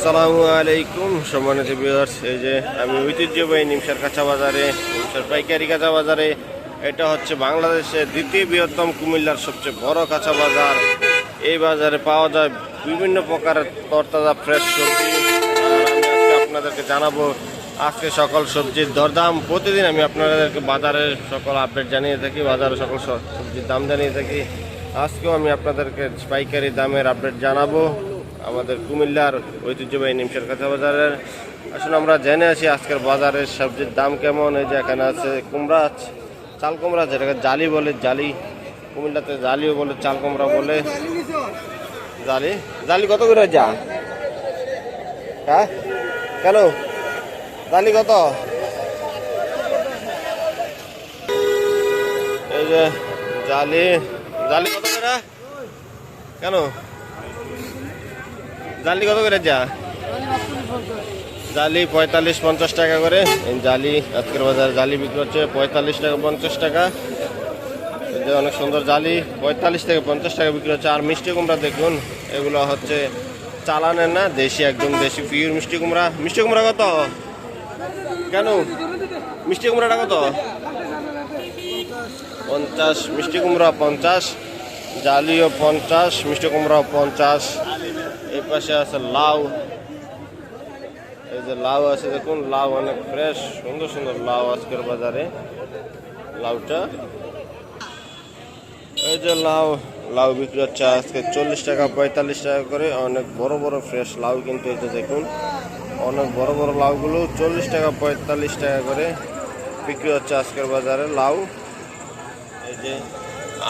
আসসালামু আলাইকুম সম্মানিত ভিউয়ার্স এই যে আমি ঐতিহ্যবাহী নিমসার কাঁচা বাজারে নিমসার পাইকারি কাঁচা বাজারে এটা হচ্ছে বাংলাদেশের দ্বিতীয় বৃহত্তম কুমিল্লার সবচেয়ে বড় কাঁচা বাজার এই বাজারে পাওয়া যায় বিভিন্ন প্রকারের তরতাজা ফ্রেশ সবজি। আপনাদেরকে জানাব, আজকে সকল সবজির দরদাম। প্রতিদিন আমি আপনাদেরকে বাজারের সকল আপডেট জানিয়ে থাকি বাজারের সকল সবজির দাম জানিয়ে থাকি। আজকেও আমি আপনাদেরকে পাইকারি দামের আপডেট জানাব। আমাদের কুমিল্লার ঐতিহ্যবাহী নিমসের কাঁচা বাজারের। আসলে আমরা জেনে আছি আজকের বাজারের সবজির দাম কেমন, এই যে এখানে আছে কুমড়া, চাল কুমড়া, যেটাকে জালি বলে, জালি। কুমিল্লাতে জালিও বলে, চাল কুমড়া বলে। জালি? জালি কত করে যা? হ্যাঁ? কেন? জালি কত? এই যে জালি। জালি কত করে? কেন? জালি কত করে যা? জালি পঁয়তাল্লিশ পঞ্চাশ টাকা করে। জালি আজকের বাজারে জালি বিক্রি হচ্ছে পঁয়তাল্লিশ টাকা পঞ্চাশ টাকা। অনেক সুন্দর জালি, পঁয়তাল্লিশ থেকে পঞ্চাশ টাকা বিক্রি হচ্ছে। আর মিষ্টি কুমড়া দেখুন, এগুলো হচ্ছে চালানের না, দেশি একদম দেশি পিওর মিষ্টি কুমড়া। মিষ্টি কুমড়া কত? কেন? মিষ্টি কুমড়াটা কত? পঞ্চাশ, মিষ্টি কুমড়া পঞ্চাশ, জালিও পঞ্চাশ, মিষ্টি কুমড়া পঞ্চাশ। এই পাশে আছে লাউ। এই যে লাউ আছে, দেখুন, লাউ অনেক ফ্রেশ সুন্দর সুন্দর লাউ আজকের বাজারে। লাউটা। এই যে লাউ লাউ বিক্রি হচ্ছে আজকে চল্লিশ টাকা, পঁয়তাল্লিশ টাকা করে। অনেক বড় বড় ফ্রেশ লাউ কিন্তু যে দেখুন, অনেক বড় বড় লাউগুলো চল্লিশ টাকা, পঁয়তাল্লিশ টাকা করে বিক্রি হচ্ছে আজকের বাজারে লাউ। এই যে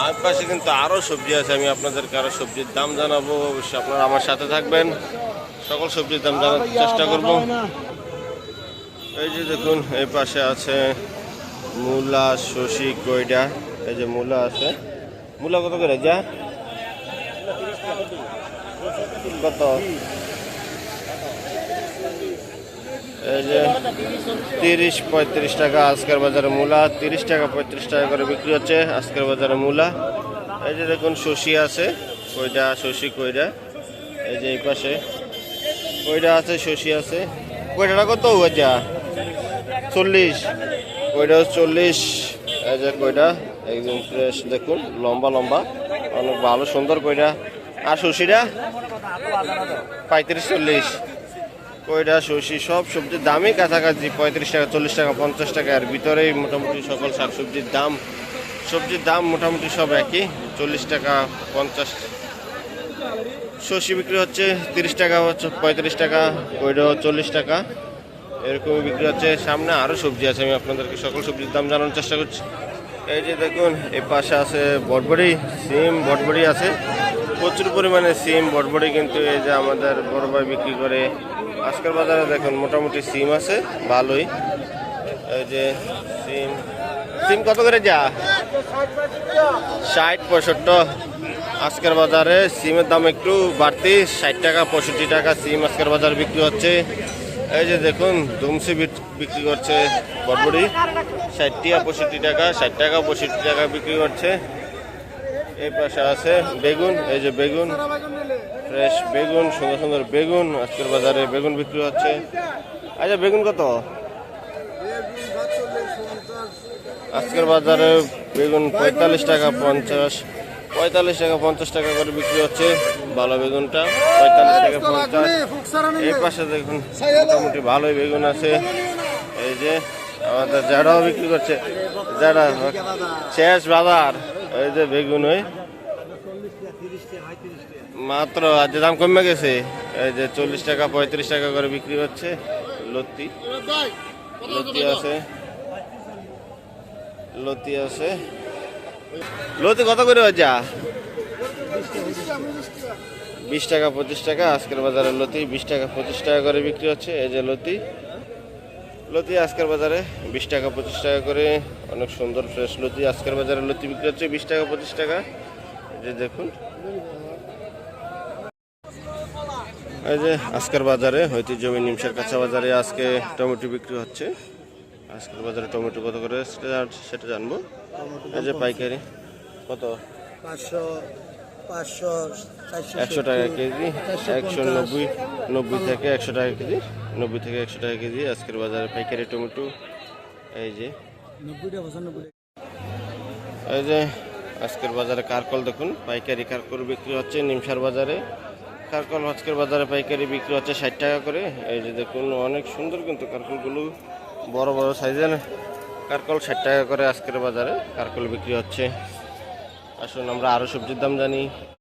আর পাশে কিন্তু আরও সবজি আছে, আমি আপনাদেরকে আরও সবজির দাম জানাব, অবশ্যই আপনারা আমার সাথে থাকবেন। সকল সবজির দাম জানার চেষ্টা করব। এই যে দেখুন, এই পাশে আছে মূলা, শশি কইডা এই যে মূলা আছে। মূলা কত করে, যা? কত এই যে তিরিশ পঁয়ত্রিশ টাকা আজকের বাজারে মূলা, তিরিশ টাকা পঁয়ত্রিশ টাকা করে বিক্রি হচ্ছে আজকের বাজারে মূলা। এই যে দেখুন, শশি আছে কইডা শশি কইডা এই যে এই পাশে কইটা আছে, শশি আছে। কইটা কত যা। চল্লিশ। কইটা চল্লিশ। এই যে কইটা একদম ফ্রেশ দেখুন, লম্বা লম্বা। অনেক ভালো, সুন্দর কইডা আর শশিটা পঁয়ত্রিশ, চল্লিশ। কইডা শশি? সব সবজির দামই কাছাকাছি, পঁয়ত্রিশ টাকা, চল্লিশ টাকা, পঞ্চাশ টাকা। আর ভিতরেই মোটামুটি সকল শাকসবজির দাম। সবজির দাম মোটামুটি সব একই, চল্লিশ টাকা, পঞ্চাশ। শশি বিক্রি হচ্ছে তিরিশ টাকা, হচ্ছে পঁয়ত্রিশ টাকা কইডাও চল্লিশ টাকা। এরকমই বিক্রি হচ্ছে। সামনে আরও সবজি আছে, আমি আপনাদেরকে সকল সবজির দাম জানানোর চেষ্টা করছি। এই যে দেখুন এই পাশে আছে বটবড়ি, সিম বটবড়ি আছে। প্রচুর পরিমাণে সিম বটবড়ি কিন্তু এই যে আমাদের বড় ভাই বিক্রি করে। আজকের বাজারে দেখুন, মোটামুটি সিম আছে, ভালোই। এই যে সিম সিম কত করে যা? ষাট পঁয়ষট্টি। আজকের বাজারে সিমের দাম একটু বাড়তি, ষাট টাকা, পঁয়ষট্টি টাকা সিম আজকের বাজারে বিক্রি হচ্ছে। এই যে দেখুন, দুমসি বিক্রি করছে বটবড়ি ষাট টাকা, পঁয়ষট্টি টাকা, ষাট টাকা, পঁয়ষট্টি টাকা বিক্রি করছে। এই পাশে আছে বেগুন, এই যে বেগুন, ফ্রেশ বেগুন, সুন্দর সুন্দর বেগুন, আজকের বাজারে বেগুন বিক্রি হচ্ছে। আচ্ছা বেগুন কত? আজকের বাজারে বেগুন পঁয়তাল্লিশ টাকা পঞ্চাশ, পঁয়তাল্লিশ টাকা পঞ্চাশ টাকা করে বিক্রি হচ্ছে ভালো বেগুনটা, পঁয়তাল্লিশ টাকা পঞ্চাশ। এই পাশে দেখুন, মোটামুটি ভালোই বেগুন আছে। এই যে আমাদের যারাও বিক্রি করছে। যারা শেষ বাজার। এই যে বেগুন ওই মাত্র আজ দাম কমে গেছে, এই যে চল্লিশ টাকা, পঁয়ত্রিশ টাকা করে বিক্রি হচ্ছে লতি। লতি আছে। লতি আছে। লতি কত করে যা বিশ টাকা, পঁচিশ টাকা, আজকের বাজারে লতি বিশ টাকা, পঁচিশ টাকা করে বিক্রি হচ্ছে। এই যে লতি। লতি আজকের বাজারে বিশ টাকা, পঁচিশ টাকা করে। অনেক সুন্দর ফ্রেশ লতি। আজকের বাজারে লতি বিক্রি হচ্ছে বিশ টাকা, পঁচিশ টাকা। যে দেখুন। এই যে আজকের বাজারে হয়তো জমি নিমসার কাঁচা বাজারে আজকে টমেটো বিক্রি হচ্ছে। আজকের বাজারে টমেটো কত করে সেটা জানব। এই যে পাইকারি। কত? পাঁচশো একশো টাকা কেজি একশো নব্বই নব্বই থেকে একশো টাকা কেজি নব্বই থেকে একশো টাকা কেজি আজকের বাজারে পাইকারি টমেটো এই যে। এই যে আজকের বাজারে কারকল দেখুন পাইকারি কারকল বিক্রি হচ্ছে নিমসার বাজারে। কারকল আজকের বাজারে পাইকারি বিক্রি হচ্ছে ষাট টাকা করে। এই যে দেখুন অনেক সুন্দর কিন্তু কারকলগুলো বড় বড় সাইজের কারকল ষাট টাকা করে আজকের বাজারে কারকল বিক্রি হচ্ছে। আসুন আমরা আরও সবজির দাম জানি।